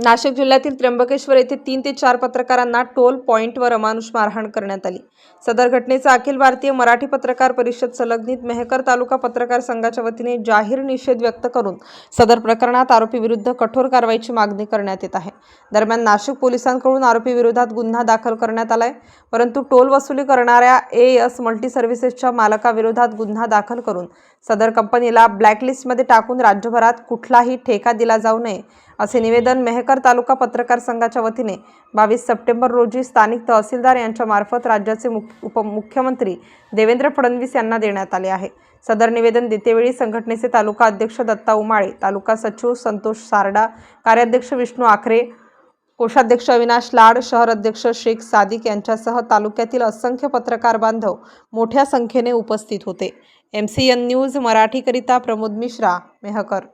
Nashik जिल्ह्यातील त्र्यंबकेश्वर येथे तीन ते चार पत्रकारांना टोल पॉईंटवर अमानुष मारहाण करण्यात आली. सदर घटनेचा अखिल भारतीय मराठी पत्रकार परिषद संलग्नित मेहकर तालुका पत्रकार संघाच्या वतीने जाहीर निषेध व्यक्त करून सदर प्रकरणात आरोपी विरुद्ध कठोर कारवाईची मागणी करण्यात येत आहे. दरम्यान नाशिक पोलिसांकडून आरोपीविरोधात गुन्हा दाखल करण्यात आलाय परंतु टोल वसुली करणाऱ्या ए एस मल्टी सर्व्हिसेसच्या मालकाविरोधात गुन्हा दाखल करून सदर कंपनीला ब्लॅकलिस्टमध्ये टाकून राज्यभरात कुठलाही ठेका दिला जाऊ नये असे निवेदन मेहकर तालुका पत्रकार संघाच्या वतीने बावीस सप्टेंबर रोजी स्थानिक तहसीलदार यांच्या मार्फत राज्याचे मुख उपमुख्यमंत्री देवेंद्र फडणवीस यांना देण्यात आले आहे. सदर निवेदन देतेवेळी संघटनेचे तालुका अध्यक्ष दत्ता उमाळे तालुका सचिव संतोष सारडा कार्याध्यक्ष विष्णू आखरे कोषाध्यक्ष अविनाश लाड शहर अध्यक्ष शेख सादिक यांच्यासह तालुक्यातील असंख्य पत्रकार बांधव मोठ्या संख्येने उपस्थित होते. एम सी एन न्यूज मराठीकरिता प्रमोद मिश्रा मेहकर.